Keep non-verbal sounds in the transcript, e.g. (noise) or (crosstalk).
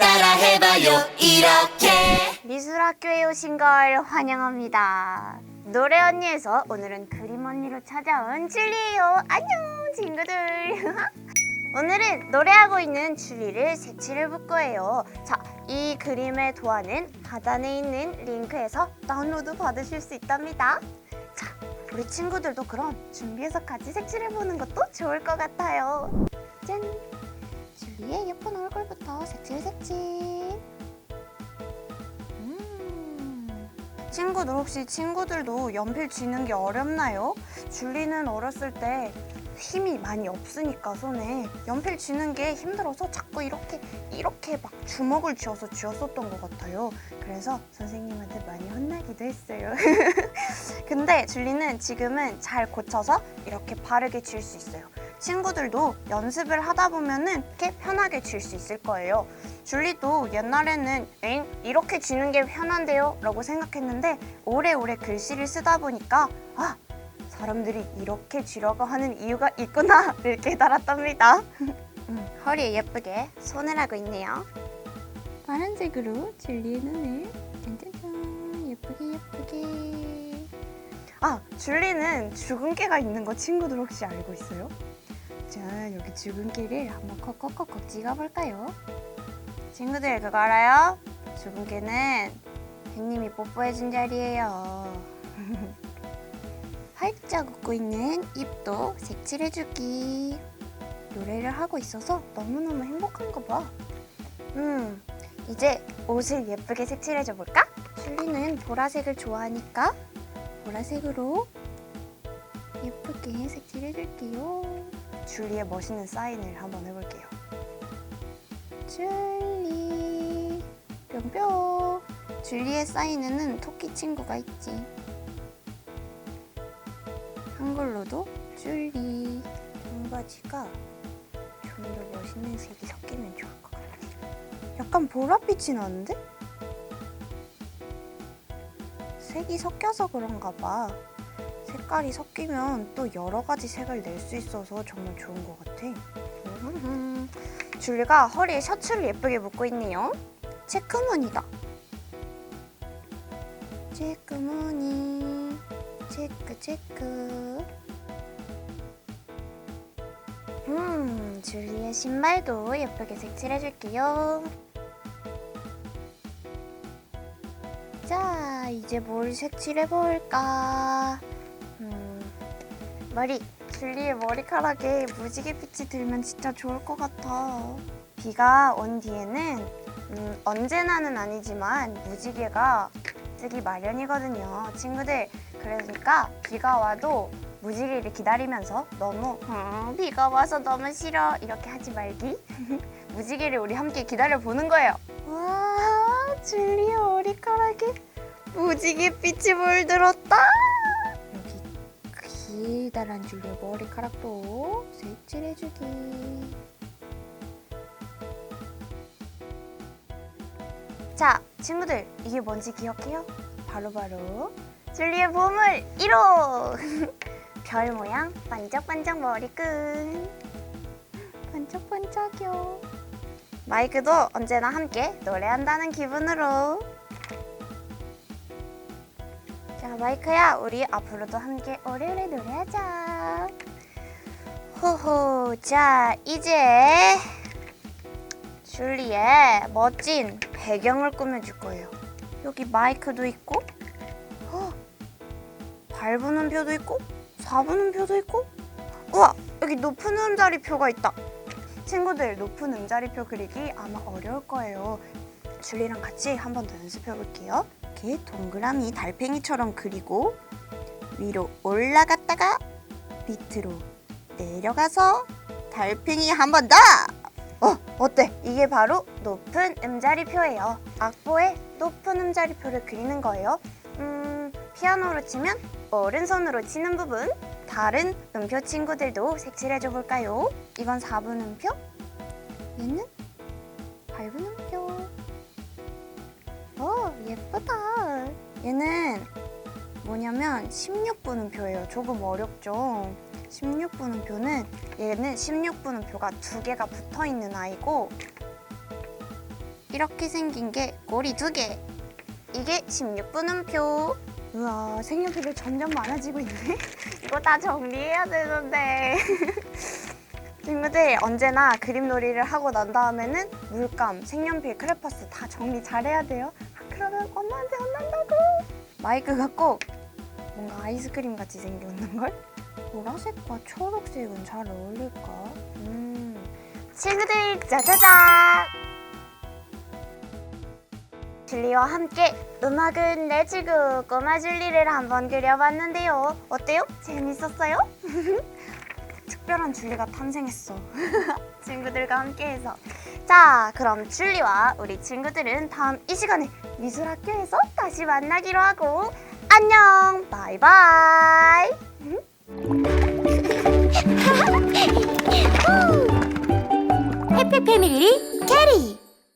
따라해봐요 이렇게 미술학교에 오신 걸 환영합니다. 노래 언니에서 오늘은 그림 언니로 찾아온 줄리예요. 안녕 친구들. (laughs) 오늘은 노래하고 있는 줄리를 색칠해 볼 거예요. 자, 이 그림의 도안은 하단에 있는 링크에서 다운로드 받으실 수 있답니다. 자, 우리 친구들도 그럼 준비해서 같이 색칠해 보는 것도 좋을 것 같아요. 짠! 줄리의 예쁜 얼굴부터 색칠 색칠. 음. 친구들 혹시 친구들도 연필 쥐는 게 어렵나요? 줄리는 어렸을 때 힘이 많이 없으니까 손에 연필 쥐는 게 힘들어서 자꾸 이렇게 이렇게 막 주먹을 쥐어서 쥐었었던 것 같아요. 그래서 선생님한테 많이 혼나기도 했어요. (laughs) 근데 줄리는 지금은 잘 고쳐서 이렇게 바르게 쥘수 있어요. 친구들도 연습을 하다 보면은 이렇게 편하게 쥘수 있을 거예요. 줄리도 옛날에는 엥 이렇게 쥐는 게 편한데요? 라고 생각했는데 오래오래 글씨를 쓰다 보니까 아 사람들이 이렇게 쥐려고 하는 이유가 있구나를 깨달았답니다. (laughs) 음, 허리에 예쁘게 손을 하고 있네요. 파란색으로 줄리의 눈을 짠짠짠 예쁘게 예쁘게 아 줄리는 주근깨가 있는 거 친구들 혹시 알고 있어요? 자 여기 주근깨를 한번 콕콕콕콕 찍어볼까요? 친구들 그거 알아요? 주근깨는 햇님이 뽀뽀해준 자리예요. (laughs) 활짝 웃고 있는 입도 색칠해주기. 노래를 하고 있어서 너무너무 행복한가 봐. 음, 이제 옷을 예쁘게 색칠해줘 볼까? 줄리는 보라색을 좋아하니까 보라색으로 예쁘게 색칠해줄게요. 줄리의 멋있는 사인을 한번 해볼게요. 줄리 뿅뿅 줄리의 사인에는 토끼 친구가 있지. 한글로도 줄리 청바지가 좀 더 멋있는 색이 섞이면 좋을 것 같아. 약간 보랏빛이 나는데? 색이 섞여서 그런가 봐. 색깔이 섞이면 또 여러 가지 색을 낼 수 있어서 정말 좋은 것 같아. 줄리가 허리에 셔츠를 예쁘게 묶고 있네요. 체크무늬다. 체크무늬. 체크 체크. 음, 줄리의 신발도 예쁘게 색칠해줄게요. 자, 이제 뭘 색칠해볼까? 음, 머리. 줄리의 머리카락에 무지개 빛이 들면 진짜 좋을 것 같아. 비가 온 뒤에는 음, 언제나는 아니지만 무지개가 뜨기 마련이거든요. 친구들, 그러니까 비가 와도 무지개를 기다리면서 너무 음, 비가 와서 너무 싫어 이렇게 하지 말기. (laughs) 무지개를 우리 함께 기다려 보는 거예요. 와, 줄리의 머리카락에 무지개 빛이 물들었다. 길다란 줄리의 머리카락도 색칠해주기. 자, 친구들 이게 뭔지 기억해요? 바로 바로 줄리의 보물 1호! 별 모양 반짝반짝 머리끈 반짝반짝이요 마이크도 언제나 함께 노래한다는 기분으로 마이크야 우리 앞으로도 함께 오래오래 노래하자. 호호 자 이제 줄리의 멋진 배경을 꾸며줄 거예요. 여기 마이크도 있고 헉, 밟은 음표도 있고 4분 음표도 있고 우와 여기 높은 음자리표가 있다. 친구들 높은 음자리표 그리기 아마 어려울 거예요. 줄리랑 같이 한 번 더 연습해 볼게요 이렇게 동그라미 달팽이처럼 그리고 위로 올라갔다가 밑으로 내려가서 달팽이 한 번 더! 어, 어때? 이게 바로 높은 음자리표예요. 악보에 높은 음자리표를 그리는 거예요. 음, 피아노로 치면 오른손으로 치는 부분. 다른 음표 친구들도 색칠해줘 볼까요? 이건 4분 음표. 얘는 8분 음표. 오, 예쁘다. 얘는 뭐냐면 16분 음표예요. 조금 어렵죠? 16분 음표는 얘는 16분 음표가 두 개가 붙어 있는 아이고 이렇게 생긴 게 꼬리 두 개. 이게 16분음표. 우와, 색연필이 점점 많아지고 있네. (laughs) 이거 다 정리해야 되는데. (laughs) 친구들 언제나 그림놀이를 하고 난 다음에는 물감, 색연필, 크레파스 다 정리 잘해야 돼요. 아, 그러면 엄마한테 혼난다고. 마이크가 꼭 뭔가 아이스크림 같이 생겼는 걸? 보라색과 초록색은 잘 어울릴까? 음. 친구들 짜자잔! 줄리와 함께 음악은 내주고 꼬마 줄리를 한번 그려봤는데요. 어때요? 재밌었어요? (laughs) 특별한 줄리가 탄생했어. (laughs) 친구들과 함께해서. 자, 그럼 줄리와 우리 친구들은 다음 이 시간에 미술학교에서 다시 만나기로 하고 안녕, 바이바이. (laughs) 해피 패밀리 캐리